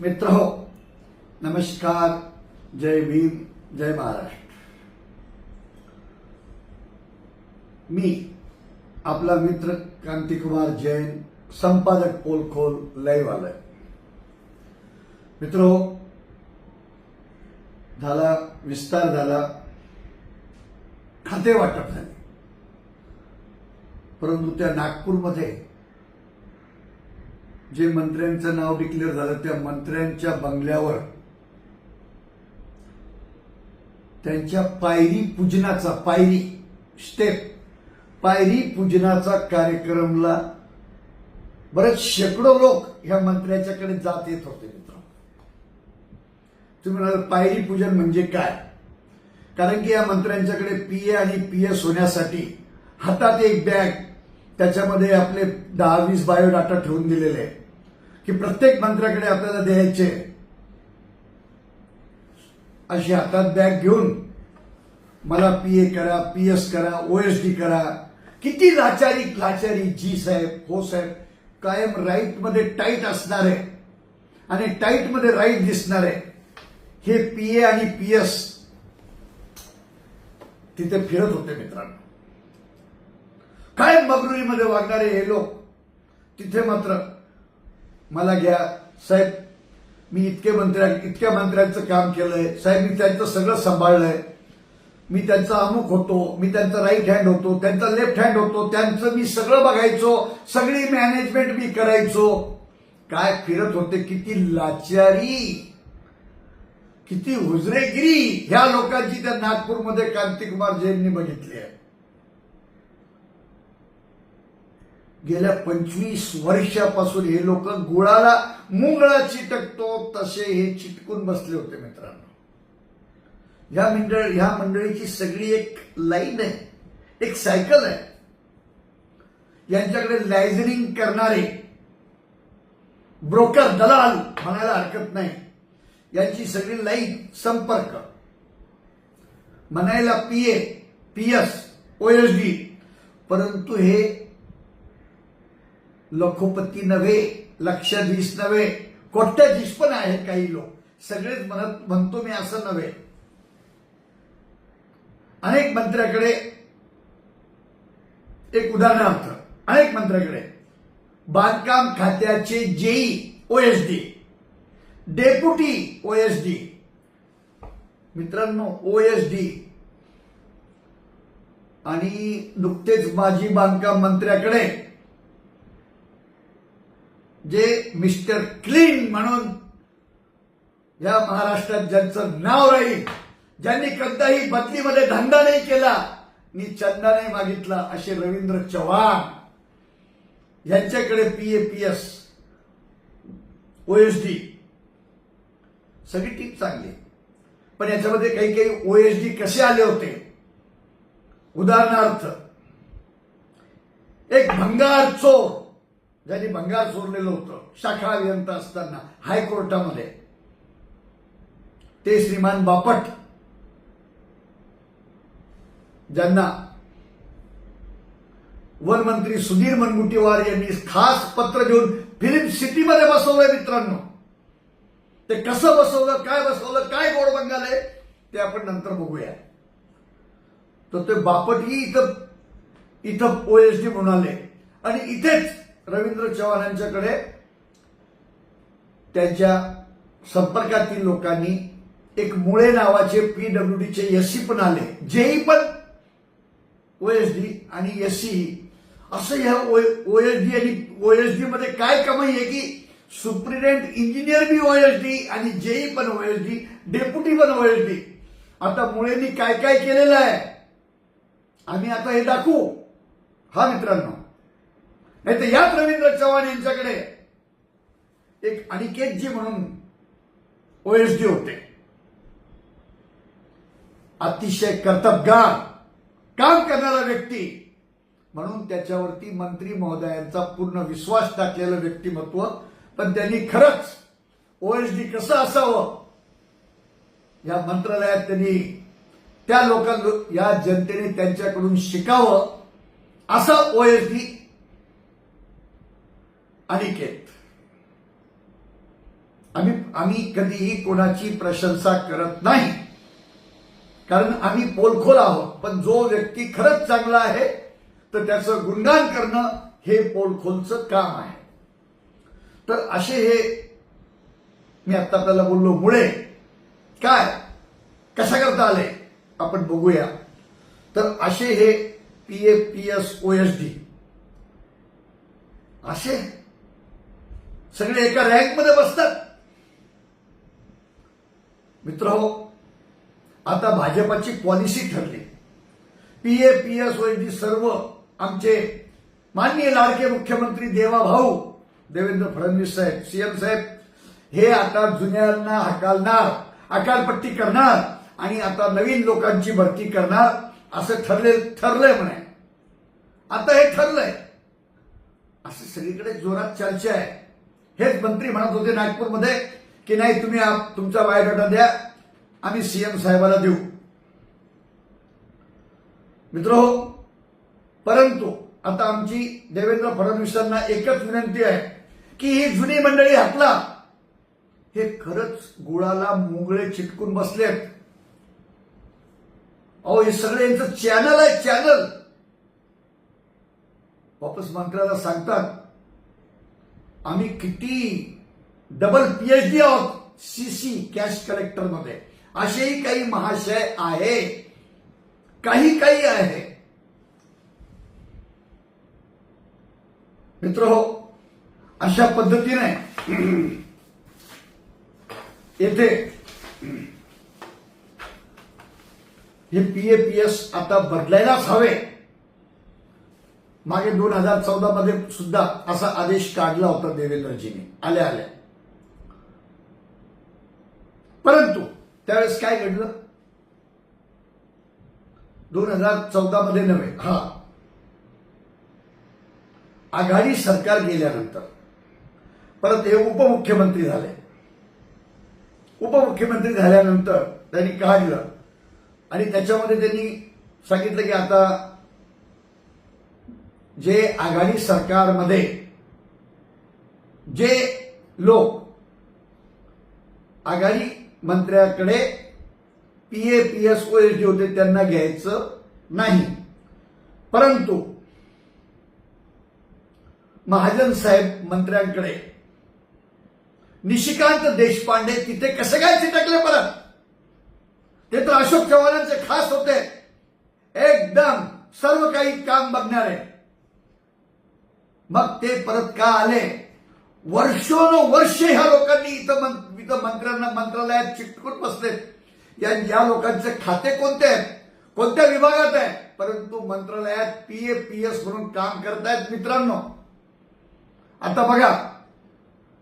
मित्र हो नमस्कार जय भीम जय महाराष्ट्र. मी आपला मित्र क्रांतिकुमार जैन संपादक पोलखोल लयवालय. मित्र हो झाला विस्तार झाला खाते वाटप झाले. परंतु त्या नागपूरमध्ये जे मंत्र्यांचं नाव डिक्लेअर झालं त्या मंत्र्यांच्या बंगल्यावर त्यांच्या पायरी पूजनाचा पायरी स्टेप पायरी पूजनाचा कार्यक्रमला बरेच शेकडो लोक ह्या मंत्र्याच्याकडे जात येत होते मित्र. तुम्ही म्हणाल पायरी पूजन म्हणजे काय? कारण की या मंत्र्यांच्याकडे पीए आणि पीएस होण्यासाठी हातात एक बॅग त्याच्यामध्ये आपले दहा वीस बायोडाटा ठेवून दिलेले आहे की प्रत्येक मंत्र्याकडे आपल्याला द्यायचे. अशी हातात बॅग घेऊन मला पी ए करा पी एस करा ओ एस डी करा. किती लाचारी लाचारी जी साहेब हो साहेब कायम राईटमध्ये टाईट असणार आहे आणि टाईटमध्ये राईट दिसणार. आहे हे ए आणि पी एस तिथे फिरत होते मित्रांनो. काय मगरुरीमध्ये वागणारे हे लोक तिथे मात्र मला घ्या. साहेब मी इतके मंत्र्या इतक्या मंत्र्यांचं काम केलंय. साहेब मी त्यांचं सगळं सांभाळलंय. मी त्यांचा अमुक होतो मी त्यांचा राईट हँड होतो त्यांचा लेफ्ट हँड होतो त्यांचं मी सगळं बघायचो सगळी मॅनेजमेंट मी करायचो. काय फिरत होते किती लाचारी किती हुजरेगिरी ह्या लोकांची त्या नागपूरमध्ये क्रांतिकुमार जैननी बघितली आहे. गेल्या पंचवीस वर्षापासून हे लोक गुळाला मुंगळा चिटकतो तसे हे चिटकून बसले होते मित्रांनो. या मंडळ ह्या मंडळीची सगळी एक लाईन आहे एक सायकल आहे. यांच्याकडे लायझनिंग करणारे ब्रोकर दलाल म्हणायला हरकत नाही. यांची सगळी लाईन संपर्क. म्हणायला पीए पीएस ओएसडी परंतु हे लखोपती नव्हे लक्षाधीश नव्हे कोट्याधीश पण आहेत काही लोक. सगळेच म्हणत म्हणतो मी असं नव्हे. अनेक मंत्र्याकडे एक उदाहरणार्थ अनेक मंत्र्याकडे बांधकाम खात्याचे जेई ओएसडी डेप्युटी ओएसडी मित्रांनो ओएसडी आणि नुकतेच माजी बांधकाम मंत्र्याकडे जे मिस्टर क्लीन म्हणून या महाराष्ट्रात ज्यांचं नाव राहील ज्यांनी कधीही बदलीमध्ये धंदा नाही केला मी चंदा नाही मागितला असे रवींद्र चव्हाण. यांच्याकडे पीएपीएस ओएसडी सगळी टीम चांगली पण याच्यामध्ये काही काही ओएसडी कसे आले होते? उदाहरणार्थ एक भंगार चोर ज्यांनी बंगाल सोडलेलं होतं शाखा अभियंता असताना हायकोर्टामध्ये. ते श्रीमान बापट ज्यांना वन मंत्री सुधीर मनगुटीवार यांनी खास पत्र घेऊन फिल्म सिटीमध्ये बसवलंय मित्रांनो. ते कसं बसवलं काय बसवलं काय गोड बंगाल आहे ते आपण नंतर बघूया. तर ते बापटही इथं इथं ओएसडी म्हणाले. आणि इथेच रवींद्र चव्हाण यांच्याकडे त्यांच्या संपर्कातील लोकांनी एक मुळे नावाचे पीडब्ल्यूडीचे एससी पण आले. जेई पण ओएसडी आणि एससी असं ह्या ओएसडी आणि ओएसडी मध्ये काय कमाई आहे की सुप्रिटेंडेंट इंजिनियर बी ओएसडी आणि जेई पण ओएसडी डेप्युटी पण ओएसडी आता मुळेनी काय काय केलेलं आहे? आम्ही आता हे दाखवू. हा मित्रांनो. नाही तर याच रवींद्र चव्हाण यांच्याकडे एक अनिकेतजी म्हणून ओएसडी होते. अतिशय कर्तबगार काम करणारा व्यक्ती म्हणून त्याच्यावरती मंत्री महोदयांचा पूर्ण विश्वास टाकलेलं व्यक्तिमत्व पण त्यांनी खरंच ओएसडी कसं असावं? या मंत्रालयात त्यांनी त्या लोकांना या जनतेने त्यांच्याकडून शिकावं असं ओएसडी अनिकेत आम्ही आम्ही कधीही कोणाची प्रशंसा करत नाही. कारण आम्ही पोलखोल आहोत पण जो व्यक्ती खरंच चांगला आहे तर त्याचं गुणगान करणं हे पोलखोलचं काम आहे. तर असे हे मी आता आपल्याला बोललो मुळे काय? कशा करता आले? आपण बघूया. तर असे हे P F P S O S D असे सगळे एका रँकमध्ये बसतात. मित्र हो आता भाजपाची पॉलिसी ठरली. P A P S O सर्व आमचे माननीय लाडके मुख्यमंत्री देवा भाऊ देवेंद्र फडणवीस साहेब सीएम साहेब हे आता जुन्यांना हकालणार अकालपट्टी करणार आणि आता नवीन लोकांची भरती करणार असं ठरले ठरलंय म्हणे. आता हे ठरलंय. असं सगळीकडे जोरात चर्चा आहे. हेच मंत्री म्हणत होते नागपूरमध्ये की नाही तुम्ही तुमचा बायोडाटा द्या आम्ही सीएम साहेबाला देऊ. मित्र परंतु आता आमची देवेंद्र फडणवीसांना एकच विनंती आहे की ही जुनी मंडळी हातला हे खरंच गुळाला मुंगळे चिटकून बसलेत. अहो हे सगळे यांचं चॅनल आहे चॅनल वापस मंत्र्याला सांगतात आम्ही किती डबल पीएचडी आहोत? सीसी कॅश कलेक्टरमध्ये. असेही काही महाशय आहे. काही काही आहे. मित्र हो अशा पद्धतीने येथे हे पीएपीएस पी एस आता बदलायलाच हवे. मागे दोन हजार चौदा मध्ये सुद्धा असा आदेश काढला होता देवेंद्रजीने. आल्या आल्या. परंतु त्यावेळेस काय घडलं? दोन हजार चौदा मध्ये नव्हे हा. आघाडी सरकार गेल्यानंतर परत हे उपमुख्यमंत्री झाले. उपमुख्यमंत्री झाल्यानंतर त्यांनी काढलं आणि त्याच्यामध्ये त्यांनी सांगितलं की आता जे आघाडी सरकारमध्ये जे लोक आघाडी मंत्र्याकडे PA P S O S D होते त्यांना घ्यायचं नाही. परंतु महाजन साहेब मंत्र्यांकडे निशिकांत देशपांडे तिथे कसे काय चिटकले परत? ते तर अशोक चव्हाणांचे खास होते. एकदम सर्व काही काम बघणारे. मग ते परत का आले? वर्षोनुवर्षे ह्या लोकांनी इथं मं- इथं मंत्र्यांना मंत्रालयात चिटकून बसले या या लोकांचे खाते कोणते आहेत? कोणत्या विभागात आहे परंतु मंत्रालयात पी ए पी एस म्हणून काम करतायत मित्रांनो. आता बघा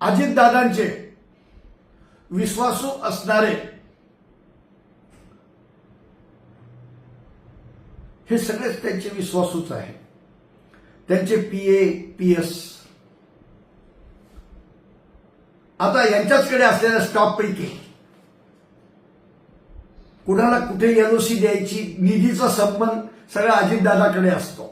अजितदादांचे विश्वासू असणारे हे सगळेच त्यांचे विश्वासूच आहे त्यांचे पी ए पी एस आता यांच्याचकडे असलेल्या स्टॉप पैकी कुणाला कुठे एलओसी द्यायची निधीचा संबंध सगळा अजितदादाकडे असतो.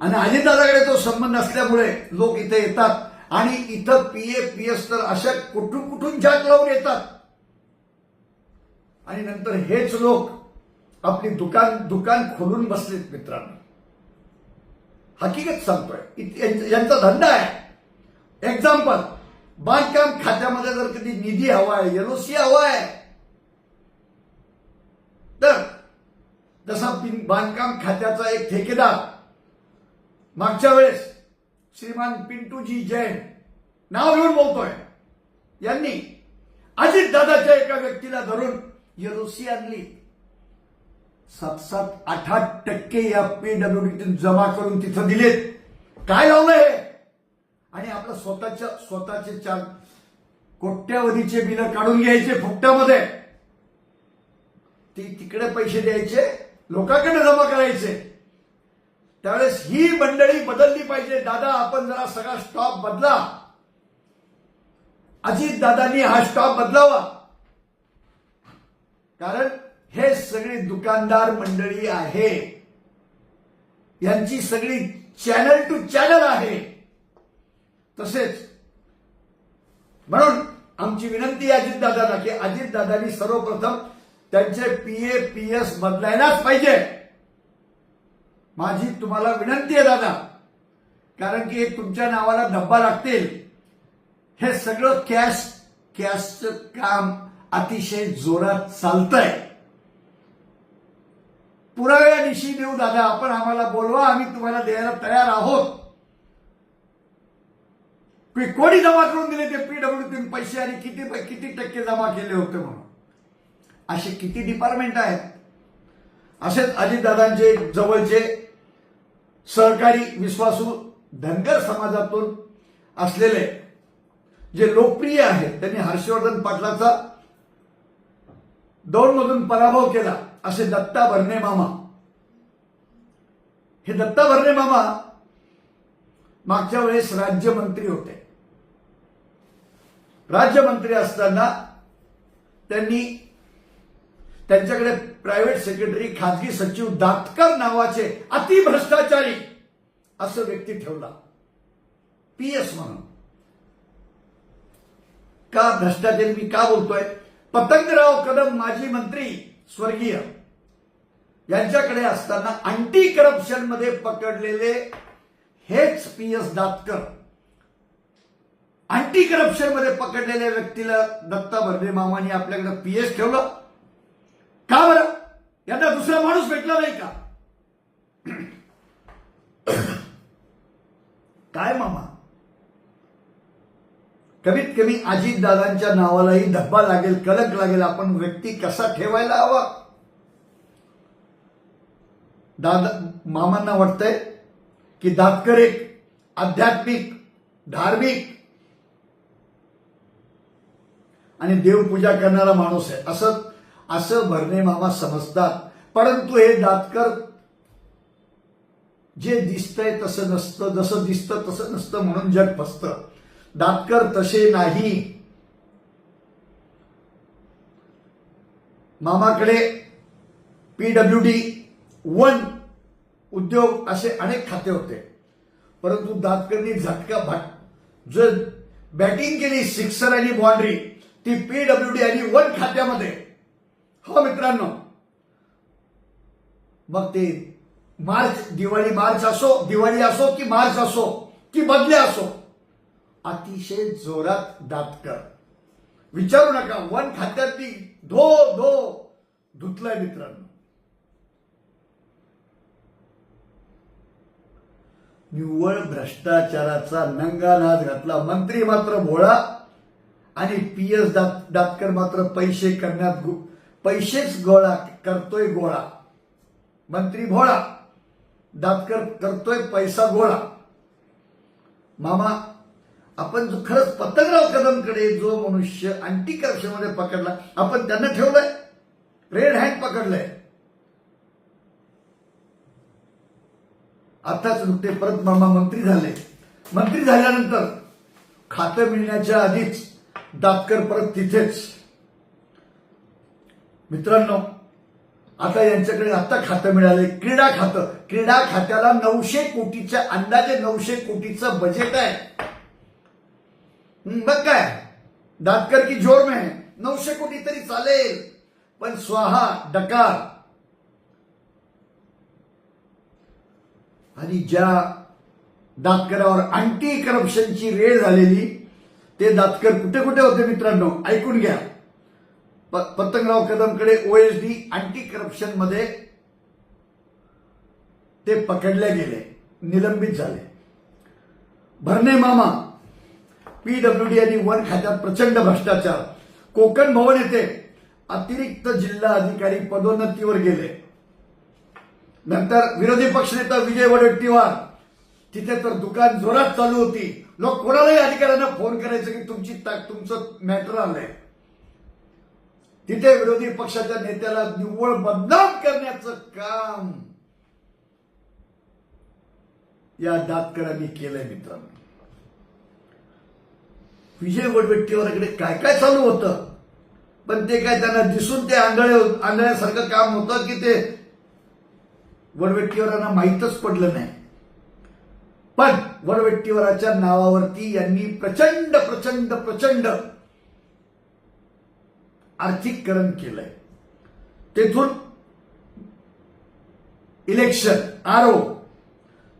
आणि अजितदादाकडे तो संबंध असल्यामुळे लोक इथे येतात आणि इथं पीए पी एस तर अशा कुठून कुठून जाग लावून येतात. आणि नंतर हेच लोक आपली दुकान दुकान खोलून बसलेत मित्रांनो. हकीकत सांगतोय. यांचा धंदा आहे. एक्झाम्पल बांधकाम खात्यामध्ये जर कधी निधी हवा आहे एलओसी हवा आहे तर जसा बांधकाम खात्याचा एक ठेकेदार मागच्या वेळेस श्रीमान पिंटूजी जैन नाव घेऊन बोलतोय. यांनी अजित दादाच्या एका व्यक्तीला धरून एलओसी आणली. सात सात आठ आठ टक्के या पीडब्ल्यूडीतून जमा करून तिथं दिलेत. काय लावलंय हे? आणि आपलं स्वतःच्या स्वतःचे चार कोट्यावधीचे बिल काढून घ्यायचे फुकट्यामध्ये ती तिकडे पैसे द्यायचे लोकांकडे जमा करायचे. त्यावेळेस ही मंडळी बदलली पाहिजे. दादा आपण जरा सगळा स्टॉप बदला. अजित दादांनी हा स्टॉप बदलावा. कारण हे सगळी दुकानदार मंडळी आहे. यांची सगळी चॅनल टू चॅनल आहे. तसेच म्हणून आमची विनंती आहे अजितदादांना की अजितदादांनी सर्वप्रथम त्यांचे पीए पी एस बदलायलाच पाहिजे. माझी तुम्हाला विनंती आहे दादा. कारण की तुमच्या नावाला धब्बा लागतील. हे सगळं कॅश कॅशचं काम अतिशय जोरात चालतंय. पुराव्या दिवशी देऊ दादा आपण आम्हाला बोलवा आम्ही तुम्हाला द्यायला तयार आहोत. कोणी जमा करून दिले ते पीडब्ल्यू पैसे आणि किती किती टक्के जमा केले होते म्हणून? असे किती डिपार्टमेंट आहेत? असेच अजितदादांचे जवळचे सहकारी विश्वासू धनगर समाजातून असलेले जे लोकप्रिय आहेत त्यांनी हर्षवर्धन पाटलाचा दोन मधून पराभव केला. असे दत्ता भरणे मामा. हे दत्ता भरणे मामा मागच्या वेळेस राज्यमंत्री होते. राज्यमंत्री असताना त्यांनी त्यांच्याकडे प्रायव्हेट सेक्रेटरी खाजगी सचिव दातकर नावाचे अतिभ्रष्टाचारी असं व्यक्ती ठेवला. पी एस म्हणून. का भ्रष्टाचारी? मी का बोलतोय? पतंगराव कदम माजी मंत्री स्वर्गीय. यांच्याकडे असताना अँटी करप्शनमध्ये पकडलेले हेच पी एस दातकर. अँटी करप्शनमध्ये पकडलेल्या व्यक्तीला दत्ता भरणे मामाने आपल्याकडे पीएस ठेवलं. का बरं? यांना दुसरा माणूस भेटला नाही का? काय मामा? कमीत कमी अजितदादांच्या नावालाही धब्बा लागेल कलक लागेल. आपण व्यक्ती कसा ठेवायला हवा? दादा मामांना वाटतंय की दातकर एक आध्यात्मिक धार्मिक आणि देवपूजा करणारा माणूस आहे. असं असं भरणे मामा समजतात. परंतु हे दातकर जे दिसतंय तसं नसतं जसं दिसतं तसं नसतं म्हणून जग फसतं. दातकर तसे नाही. मामाकडे पीडब्ल्यू डी वन उद्योग असे अनेक खाते होते. परंतु दातकरनी झटका भाट जो बॅटिंग केली सिक्सर आणि बाउंड्री ती पीडब्ल्यू डी आणि वन खात्यामध्ये. हो मित्रांनो मग ते मार्च दिवाळी मार्च असो दिवाळी असो की मार्च असो की बदले असो अतिशय जोरात दातकर विचारू नका वन खात्यातली धो धो. धुतलाय मित्रांनो. निव्वळ भ्रष्टाचाराचा नंगानाद घातला. मंत्री मात्र भोळा आणि पी एस दात दातकर मात्र पैसे करण्यात पैसेच गोळा करतोय गोळा. मंत्री भोळा दातकर करतोय पैसा गोळा. मामा आपण जो खरंच पतंगराव कदमकडे जो मनुष्य अँटी करप्शनमध्ये पकडला आपण त्यांना ठेवलंय? रेड हँड पकडलंय. आताच नुकते परत मामा मंत्री झाले. मंत्री झाल्यानंतर खातं मिळण्याच्या आधीच दातकर परत तिथेच. मित्रांनो आता यांच्याकडे आता खातं मिळाले. क्रीडा खातं. क्रीडा खात्याला नऊशे कोटीच्या अंदाजे नऊशे कोटीचं बजेट आहे. मग काय. दातकर की जोर में है. नऊशे कोटी तरी चालेल. पण स्वाहा डकार. आणि ज्या दातकरावर अँटी करप्शनची रेड झालेली ते दातकर कुठे कुठे होते मित्रांनो? ऐकून घ्या. प- पतंगराव कदमकडे ओएसडी अँटी करप्शनमध्ये ते पकडले गेले. निलंबित झाले. भरणे मामा पीडब्ल्यूडी आणि वन खात्यात प्रचंड भ्रष्टाचार. कोकण भवन येथे अतिरिक्त जिल्हा अधिकारी पदोन्नतीवर गेले. नंतर विरोधी पक्षनेता विजय वडेट्टीवार. तिथे तर दुकान जोरात चालू होती. लोक कोणालाही अधिकाऱ्यांना फोन करायचं की तुमची ताक तुमचं मॅटर आलंय. तिथे विरोधी पक्षाच्या नेत्याला निव्वळ बदनाम करण्याचं काम या दातकरांनी केलंय मित्रांनो. विजय वडवेट्टीवरकडे काय काय चालू होतं? पण ते काय त्यांना दिसून ते आंधळे आंधळ्यासारखं काम होतं की ते वडवेट्टीवरांना माहीतच पडलं नाही. पण वडवेट्टीवराच्या नावावरती यांनी प्रचंड प्रचंड प्रचंड आर्थिककरण केलंय. तेथून इलेक्शन आरो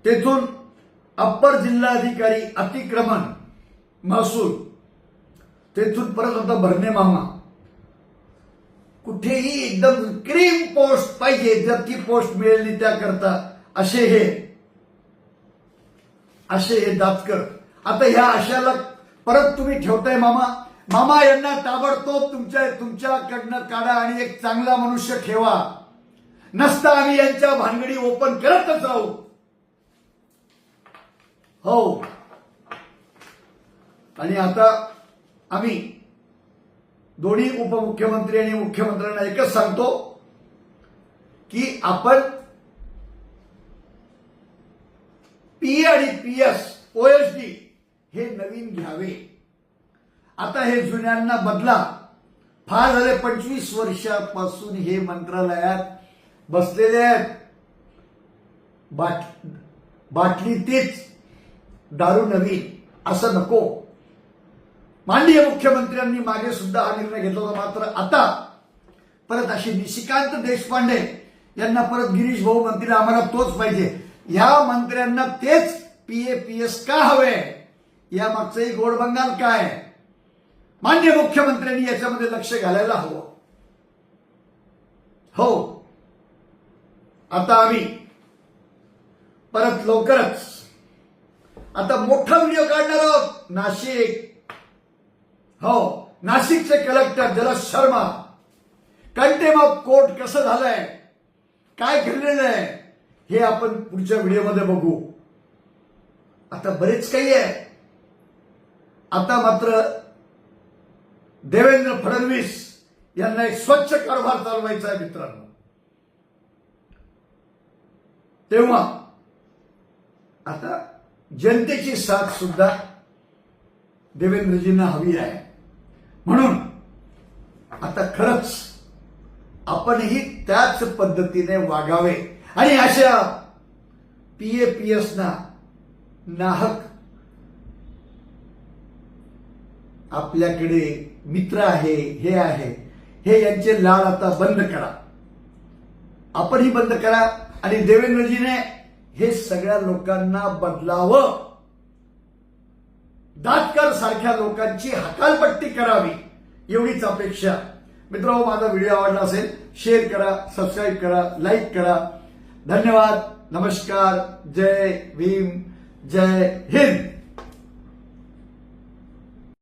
तेथून अप्पर जिल्हाधिकारी अतिक्रमण महसूल. तेथून परत होता भरणे मामा. कुठेही एकदम क्रीम पोस्ट पाहिजे जर ती पोस्ट मिळेल त्याकरता असे हे. असे हे दातकर आता ह्या आशाला परत तुम्ही ठेवताय मामा. मामा यांना ताबडतोब तुमच्या तुमच्याकडनं काढा आणि एक चांगला मनुष्य ठेवा. नसता आम्ही यांच्या भानगडी ओपन करतच राहू. हो. आणि आता आम्ही दोन्ही उपमुख्यमंत्री आणि मुख्यमंत्र्यांना एकच सांगतो की आपण पी आणि पी एस ओएसडी हे नवीन घ्यावे. आता हे जुन्यांना बदला. फार झाले पंचवीस वर्षापासून हे मंत्रालयात बसलेले आहेत. बाट बाटली तीच दारू नवीन असं नको. माननीय मुख्यमंत्र्यांनी मागे सुद्धा हा निर्णय घेतला होता मात्र आता परत अशी निशिकांत देशपांडे यांना परत गिरीश भाऊ मंत्री आम्हाला तोच पाहिजे. या मंत्र्यांना तेच पीए पी एस का हवे? या मागचंही गोड बंगाल काय? मान्य मुख्यमंत्र्यांनी याच्यामध्ये लक्ष घालायला हवं. हो. आता आम्ही परत लवकरच आता मोठा व्हिडिओ काढणार आहोत. नाशिक. हो नाशिकचे कलेक्टर जलद शर्मा. कंटेम मग कोर्ट कसं झालंय? काय घडलेलं आहे? हे आपण पुढच्या व्हिडिओमध्ये बघू. आता बरेच काही आहे. आता मात्र देवेंद्र फडणवीस यांना एक स्वच्छ कारभार चालवायचा आहे मित्रांनो. तेव्हा आता जनतेची साथ सुद्धा देवेंद्रजींना हवी आहे. म्हणून आता खरंच आपणही त्याच पद्धतीने वागावे. आणि अशा पीए पी एस ना नाहक आपल्याकडे मित्र आहे हे आहे. हे यांचे लाड आता बंद करा. आपणही बंद करा आणि देवेंद्रजीने हे सगळ्या लोकांना बदलावं. दातकर सारख्या लोकांची हकालपट्टी करावी एवढीच अपेक्षा. मित्रांनो माझा व्हिडिओ आवडला असेल शेअर करा सबस्क्राईब करा लाईक करा. धन्यवाद. नमस्कार. जय भीम. जय हिंद.